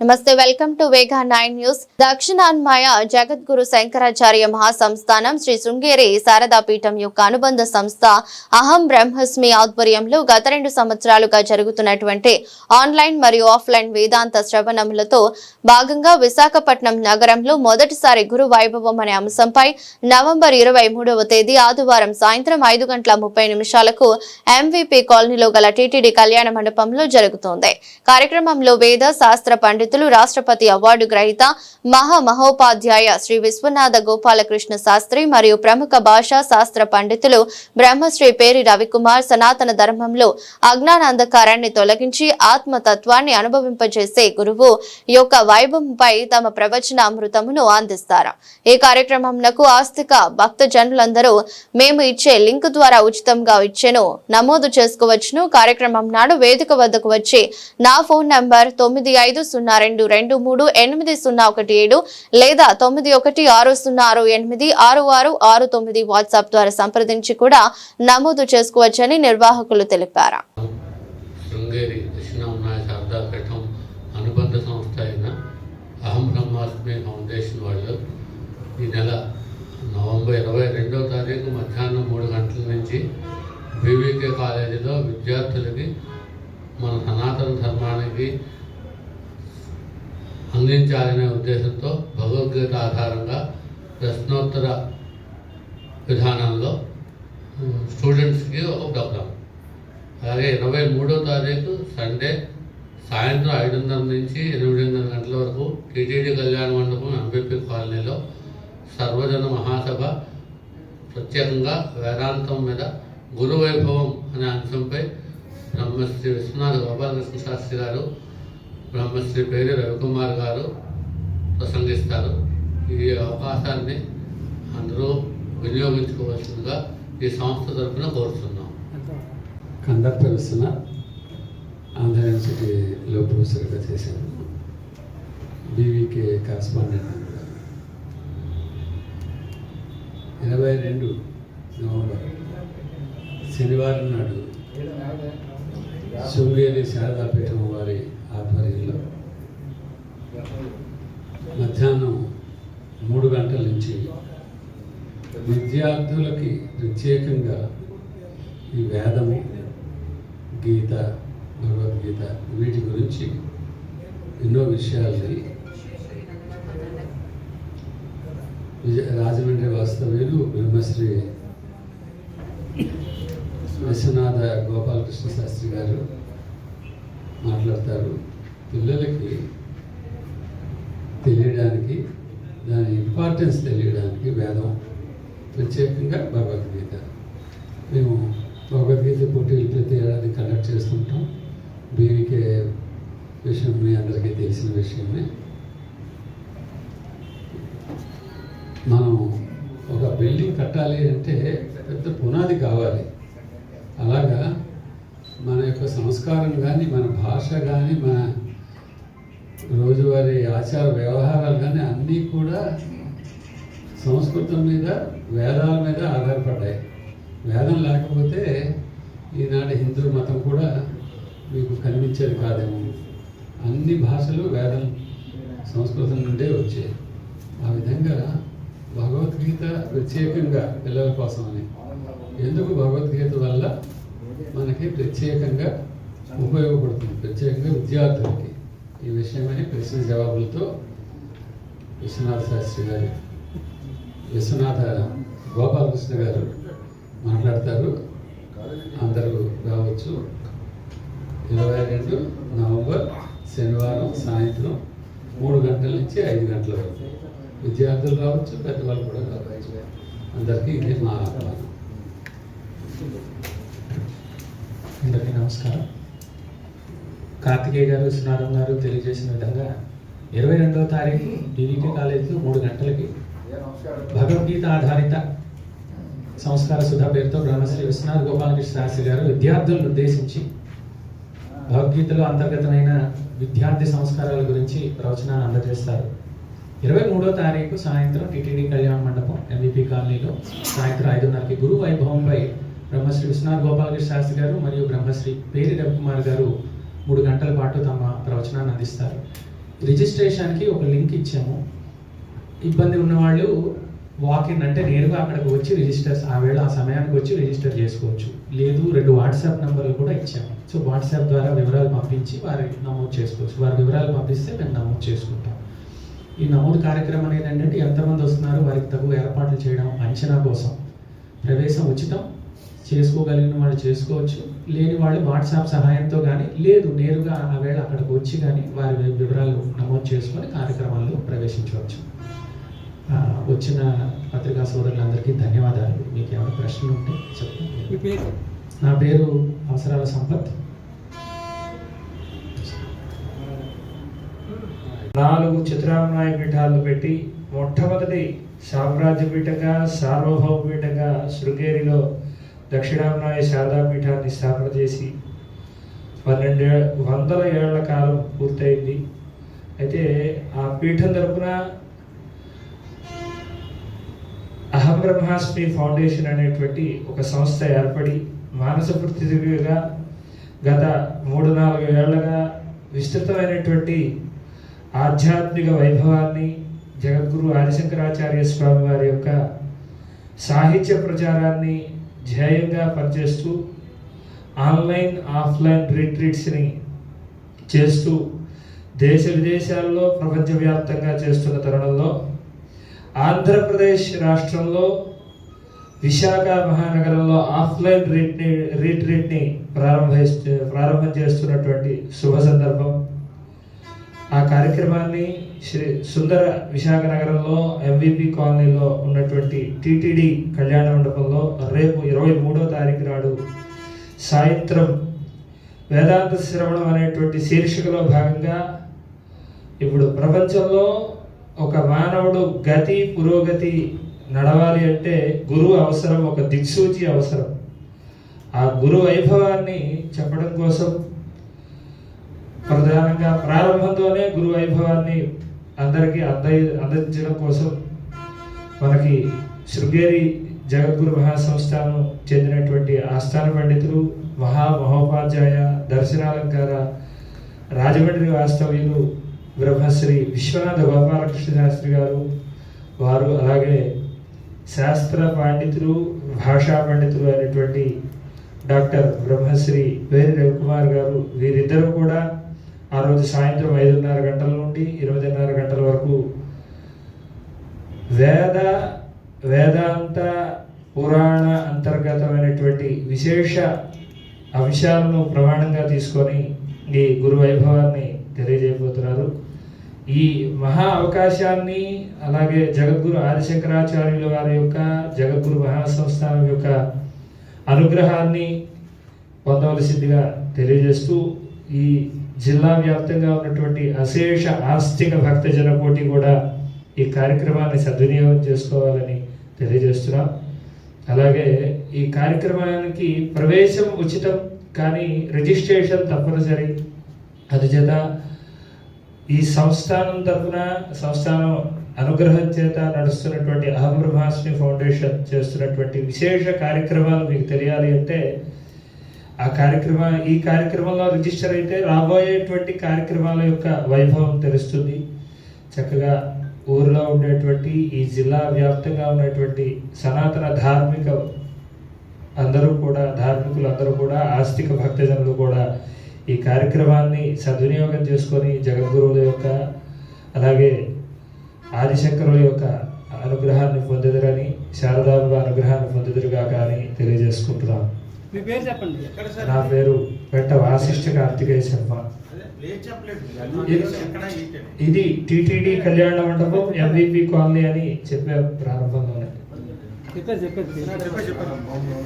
నమస్తే welcome to Vega nine news. దక్షిణాన్మాయ Jagadguru Shankaracharya Mahasamsthanam Shri Sringeri Sharada Peetham యొక్క అనుబంధ సంస్థ అహం బ్రహ్మస్మి ఆధ్వర్యంలో గత రెండు సంవత్సరాలుగా జరుగుతున్నటువంటి ఆన్లైన్ మరియు ఆఫ్లైన్ వేదాంత శ్రవణములతో భాగంగా విశాఖపట్నం నగరంలో మొదటిసారి గురు వైభవం అనే అంశంపై నవంబర్ ఇరవై మూడవ తేదీ ఆదివారం సాయంత్రం ఐదు గంటల ముప్పై నిమిషాలకు ఎంవీపీ కాలనీలో గల టీటీడీ కళ్యాణ మండపంలో జరుగుతోంది. కార్యక్రమంలో వేద శాస్త్ర పండితులు రాష్ట్రపతి అవార్డు గ్రహీత మహా మహోపాధ్యాయ శ్రీ విశ్వనాథ గోపాలకృష్ణ శాస్త్రి మరియు ప్రముఖ భాషా శాస్త్ర పండితులు బ్రహ్మశ్రీ పేరి రవికుమార్ సనాతన ధర్మంలో అజ్ఞానాంధకారాన్ని తొలగించి ఆత్మతత్వాన్ని అనుభవింపజేసే గురువు యొక్క వైభవంపై తమ ప్రవచన అమృతమును అందిస్తారు. ఈ కార్యక్రమంకు ఆస్తిక భక్త జనులందరూ మేము ఇచ్చే లింక్ ద్వారా ఉచితంగా ఇచ్చేను. నమోదు చేసుకోవచ్చును. కార్యక్రమం నాడు వేదిక వద్దకు వచ్చి నా ఫోన్ నంబర్ తొమ్మిది ఐదు సున్నా రెండు రెండు మూడు ఎనిమిది సున్నా ఒకటి ఏడు లేదా తొమ్మిది ఒకటి ఆరు సున్నా ఆరు ఎనిమిది ఆరు ఆరు ఆరు తొమ్మిది వాట్సాప్ ద్వారా సంప్రదించి కూడా నమోదు చేసుకోవచ్చని నిర్వాహకులు తెలిపారు. అనుబంధ సంస్థ అయిన అహం బ్రహ్మాస్మి ఫౌండేషన్ వాళ్ళు ఈ నెల నవంబర్ ఇరవై రెండో తారీఖు మధ్యాహ్నం మూడు గంటల నుంచి బీవీకే కాలేజీలో విద్యార్థులకి మన సనాతన ధర్మానికి అందించాలనే ఉద్దేశంతో భగవద్గీత ఆధారంగా ప్రశ్నోత్తర విధానంలో స్టూడెంట్స్కి ఒక ప్రోగ్రాం. అలాగే ఇరవై మూడో తారీఖు సండే సాయంత్రం ఐదున్నర నుంచి ఎనిమిదిన్నర గంటల వరకు టీటీడీ కళ్యాణ మండపం ఎంపీపీ కాలనీలో సర్వజన మహాసభ. ప్రత్యేకంగా వేదాంతం మీద గురు వైభవం అనే అంశంపై బ్రహ్మశ్రీ విశ్వనాథ్ గోపాలకృష్ణ శాస్త్రి గారు బ్రహ్మశ్రీ పేరు రవికుమార్ గారు ప్రసంగిస్తారు. ఈ అవకాశాన్ని అందరూ వినియోగించుకోవాల్సిందిగా ఈ సంస్థ తరఫున కోరుతున్నాం కండక్టర్ విస్తున్న ఆంధ్ర యూనివర్సిటీలో ప్రొఫెసర్గా చేశాను బీవీకే కరస్పాండెంట్ ఇరవై రెండు నవంబర్ శనివారం నాడు శృంగేరి శారదాపీఠం వారి ఆధ్వర్యంలో మధ్యాహ్నం మూడు గంటల నుంచి విద్యార్థులకి ప్రత్యేకంగా ఈ వేదము గీత భగవద్గీత వీటి గురించి ఎన్నో విషయాల్ని విజయ రాజమండ్రి వాస్తవ్యులు బ్రహ్మశ్రీ విశ్వనాథ గోపాలకృష్ణ శాస్త్రి గారు మాట్లాడతారు. పిల్లలకి తెలియడానికి దాని ఇంపార్టెన్స్ తెలియడానికి వేదం ప్రత్యేకంగా భగవద్గీత. మేము భగవద్గీత పోటీలు ప్రతి ఏడాది కండక్ట్ చేస్తుంటాం. బీవీకే విషయం మీ అందరికీ తెలిసిన విషయమే. మనం ఒక బిల్డింగ్ కట్టాలి అంటే పెద్ద పునాది కావాలి. అలాగా మన యొక్క సంస్కారం కానీ మన భాష కానీ మన రోజువారీ ఆచార వ్యవహారాలు కానీ అన్నీ కూడా సంస్కృతం మీద వేదాల మీద ఆధారపడ్డాయి. వేదం లేకపోతే ఈనాటి హిందూ మతం కూడా మీకు కనిపించేది కాదేమో. అన్ని భాషలు వేదం సంస్కృతం నుండే వచ్చాయి. ఆ విధంగా భగవద్గీత ప్రత్యేకంగా పిల్లల కోసమని. ఎందుకు భగవద్గీత వల్ల మనకి ప్రత్యేకంగా ఉపయోగపడుతుంది. ప్రత్యేకంగా విద్యార్థులకి. ఈ విషయమని ప్రశ్న జవాబులతో విశ్వనాథ శాస్త్రి గారు విశ్వనాథ గోపాలకృష్ణ గారు మాట్లాడతారు. అందరూ రావచ్చు. ఇరవై రెండు నవంబర్ శనివారం సాయంత్రం మూడు గంటల నుంచి ఐదు గంటల వరకు. విద్యార్థులు రావచ్చు పెద్దవాళ్ళు కూడా రావచ్చు. అందరికీ ఇది మా ఆహ్వానం. అందరికీ నమస్కారం. కార్తికేయ గారు సునారం గారు తెలియజేసిన విధంగా ఇరవై రెండవ తారీఖు డివికే కాలేజీలో మూడు గంటలకి భగవద్గీత ఆధారిత సంస్కార సుధా పేరుతో బ్రహ్మశ్రీ విశ్వనాథ్ గోపాలకృష్ణ శాస్త్రి గారు విద్యార్థులను ఉద్దేశించి భగవద్గీతలో అంతర్గతమైన విద్యార్థి సంస్కారాల గురించి ప్రవచనాన్ని అందజేస్తారు. ఇరవై మూడో తారీఖు సాయంత్రం టిటిడి కళ్యాణ మండపం ఎంబీపీ కాలనీలో సాయంత్రం ఐదున్నరకి గురు వైభవంపై బ్రహ్మశ్రీ విశ్వనాథ్ గోపాలకృష్ణ శాస్త్రి గారు మరియు బ్రహ్మశ్రీ పేరి రవికుమార్ గారు మూడు గంటల పాటు తమ ప్రవచనాన్ని అందిస్తారు. రిజిస్ట్రేషన్కి ఒక లింక్ ఇచ్చాము. ఇబ్బంది ఉన్నవాళ్ళు వాకిన్ అంటే నేరుగా అక్కడికి వచ్చి రిజిస్టర్స్ ఆ వేళ ఆ సమయానికి వచ్చి రిజిస్టర్ చేసుకోవచ్చు. లేదు రెండు వాట్సాప్ నెంబర్లు కూడా ఇచ్చాము. సో వాట్సాప్ ద్వారా వివరాలు పంపించి వారి నమోదు చేసుకోవచ్చు. వారి వివరాలు పంపిస్తే మేము నమోదు చేసుకుంటాం. ఈ నమోదు కార్యక్రమం అనేది ఏంటంటే ఎంతమంది వస్తున్నారు వారికి తగు ఏర్పాట్లు చేయడం అంచనా కోసం. ప్రవేశం ఉచితం. చేసుకోగలిగిన వాళ్ళు చేసుకోవచ్చు. లేని వాళ్ళు వాట్సాప్ సహాయంతో కానీ లేదు నేరుగా ఆ వేళ అక్కడికి వచ్చి కానీ వారి వివరాలు నమోదు చేసుకొని కార్యక్రమాల్లో ప్రవేశించవచ్చు. వచ్చిన పత్రికా సోదరులందరికీ ధన్యవాదాలు. మీకు ఏమైనా ప్రశ్నలు ఉంటే చెప్పండి. నా పేరు అవసరాల సంపత్. నాలుగు చిత్రామనాయ పీఠాలు పెట్టి మొట్టమొదటి సామ్రాజ్య పీఠంగా సార్వభౌమ పీఠంగా శృంగేరిలో దక్షిణామనాయ శారదా పీఠాన్ని స్థాపన చేసి పన్నెండు వందల ఏళ్ళ కాలం పూర్తయింది. అయితే ఆ పీఠం తరపున అహం బ్రహ్మాస్మి ఫౌండేషన్ అనేటువంటి ఒక సంస్థ ఏర్పడి మానస పృథ్వీగా గత మూడు నాలుగు ఏళ్ళుగా విస్తృతమైనటువంటి ఆధ్యాత్మిక వైభవాన్ని జగద్గురు ఆదిశంకరాచార్య స్వామి వారి యొక్క సాహిత్య ప్రచారాన్ని ధ్యేయంగా పనిచేస్తూ ఆన్లైన్ ఆఫ్లైన్ రిట్రీట్స్ని చేస్తూ దేశ విదేశాల్లో ప్రపంచవ్యాప్తంగా చేస్తున్న తరుణంలో ఆంధ్రప్రదేశ్ రాష్ట్రంలో విశాఖ మహానగరంలో ఆఫ్లైన్ రీట్ని రీట్రీట్ని ప్రారంభిస్తూ ప్రారంభం చేస్తున్నటువంటి శుభ సందర్భం. ఆ కార్యక్రమాన్ని శ్రీ సుందర విశాఖ నగరంలో ఎంవిపి కాలనీలో ఉన్నటువంటి టిటిడి కళ్యాణ మండపంలో రేపు ఇరవై మూడో తారీఖు నాడు సాయంత్రం వేదాంత శ్రవణం అనేటువంటి శీర్షికలో భాగంగా ఇప్పుడు ప్రపంచంలో ఒక మానవుడు గతి పురోగతి నడవాలి అంటే గురువు అవసరం ఒక దిక్సూచి అవసరం. ఆ గురు వైభవాన్ని చెప్పడం కోసం ప్రధానంగా ప్రారంభంతోనే గురు వైభవాన్ని అందరికీ అంద అందించడం కోసం మనకి శృంగేరి జగద్గురు మహాసంస్థానం చెందినటువంటి ఆస్థాన పండితులు మహా మహోపాధ్యాయ దర్శనాలంకార రాజమండ్రి వాస్తవ్యులు బ్రహ్మశ్రీ విశ్వనాథ గోపాలకృష్ణ శాస్త్రి గారు వారు అలాగే శాస్త్ర పండితులు భాషా పండితులు అయినటువంటి డాక్టర్ బ్రహ్మశ్రీ వేరి రవికుమార్ గారు వీరిద్దరూ కూడా ఆ రోజు సాయంత్రం ఐదున్నర గంటల నుండి ఎనిమిదిన్నర గంటల వరకు వేద వేదాంత పురాణ అంతర్గతమైనటువంటి విశేష అంశాలను ప్రమాణంగా తీసుకొని ఈ గురు వైభవాన్ని తెలియజేయబోతున్నారు. ఈ మహా అవకాశాన్ని అలాగే జగద్గురు ఆదిశంకరాచార్యుల వారి యొక్క జగద్గురు మహాసంస్థానం యొక్క అనుగ్రహాన్ని పొందవలసిందిగా తెలియజేస్తూ ఈ జిల్లా వ్యాప్తంగా ఉన్నటువంటి అశేష ఆస్తిక భక్తజన కోటి కూడా ఈ కార్యక్రమాన్ని సద్వినియోగం చేసుకోవాలని తెలియజేస్తున్నాం. అలాగే ఈ కార్యక్రమానికి ప్రవేశం ఉచితం కానీ రిజిస్ట్రేషన్ తప్పనిసరి. అందుచేత ఈ సంస్థానం తరఫున సంస్థానం అనుగ్రహం చేత నడుస్తున్నటువంటి అహం బ్రహ్మాస్మి ఫౌండేషన్ చేస్తున్నటువంటి విశేష కార్యక్రమాలు మీకు తెలియాలి అంటే ఆ కార్యక్రమ ఈ కార్యక్రమంలో రిజిస్టర్ అయితే రాబోయేటువంటి కార్యక్రమాల యొక్క వైభవం తెలుస్తుంది. చక్కగా ఊరిలో ఉండేటువంటి ఈ జిల్లా వ్యాప్తంగా ఉన్నటువంటి సనాతన ధార్మిక అందరూ కూడా ధార్మికులు అందరూ కూడా ఆస్తిక భక్తజనులు కూడా ఈ కార్యక్రమాన్ని సద్వినియోగం చేసుకొని జగద్గురువుల యొక్క అలాగే ఆదిశంకరుల యొక్క అనుగ్రహాన్ని పొందుదరని శారదాంబ అనుగ్రహాన్ని పొందుదురుగా కానీ తెలియజేసుకుంటున్నాం. మీ పేరు చెప్పండి. నా పేరు వెంట వాసిష్ఠ కార్తికేయ శర్మ. ఇది- ఎక్కడ ఏంటని ఇది టిటిడి కళ్యాణ మండపం ఎంవిపి కాలనీ అని చెప్పారు ప్రారంభంలోనే. చెప్పారు చెప్పారు